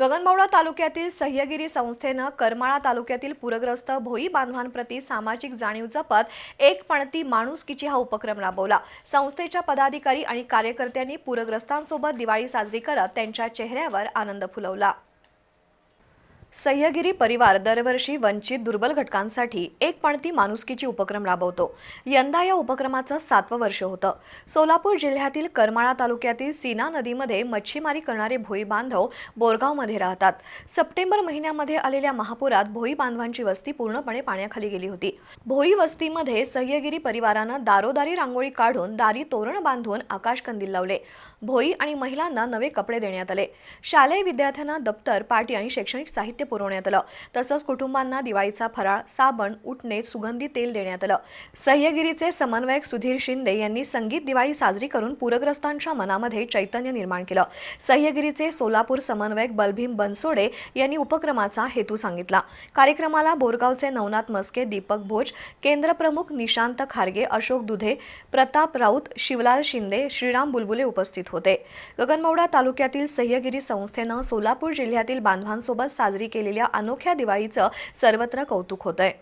गगनबावडा तालुक्यातील सह्यगिरी संस्थेनं करमाळा तालुक्यातील पूरग्रस्त भोई बांधवांप्रती सामाजिक जाणीव जपत एक पणती माणुसकीची हा उपक्रम राबवला. संस्थेच्या पदाधिकारी आणि कार्यकर्त्यांनी पूरग्रस्तांसोबत दिवाळी साजरी करत त्यांच्या चेहऱ्यावर आनंद फुलवला. सह्यगिरी परिवार दरवर्षी वंचित दुर्बल घटकांसाठी एक पणती माणुसकीची उपक्रम राबवतो. यंदा या उपक्रमाचं सातवं वर्ष होतं. सोलापूर जिल्ह्यातील करमाळा तालुक्यातील सीना नदीमध्ये मच्छीमारी करणारे भोई बांधव बोरगावमध्ये राहतात. सप्टेंबर महिन्यामध्ये आलेल्या महापुरात भोई बांधवांची वस्ती पूर्णपणे पाण्याखाली गेली होती. भोई वस्तीमध्ये सह्यगिरी परिवारानं दारोदारी रांगोळी काढून दारी तोरण बांधून आकाशकंदील लावले. भोई आणि महिलांना नवे कपडे देण्यात आले. शालेय विद्यार्थ्यांना दप्तर पाटी आणि शैक्षणिक साहित्य पुरवण्यात आलं. तसंच कुटुंबांना दिवाळीचा फराळ साबण उठणे सुगंधी तेल देण्यात आलं. सह्यगिरीचे समन्वयक सुधीर शिंदे यांनी संगीत दिवाळी साजरी करून पूरग्रस्तांच्या मनामध्ये चैतन्य निर्माण केलं. सह्यगिरीचे सोलापूर समन्वयक बलभीम बनसोडे यांनी उपक्रमाचा हेतू सांगितला. कार्यक्रमाला बोरगावचे नवनाथ मस्के दीपक भोज केंद्रप्रमुख निशांत खारगे अशोक दुधे प्रताप राऊत शिवलाल शिंदे श्रीराम बुलबुले उपस्थित होते. गगनमौडा तालुक्यातील सह्यगिरी संस्थेनं सोलापूर जिल्ह्यातील बांधवांसोबत साजरी केलेल्या अनोख्या दिवाळीचं सर्वत्र कौतुक होतंय.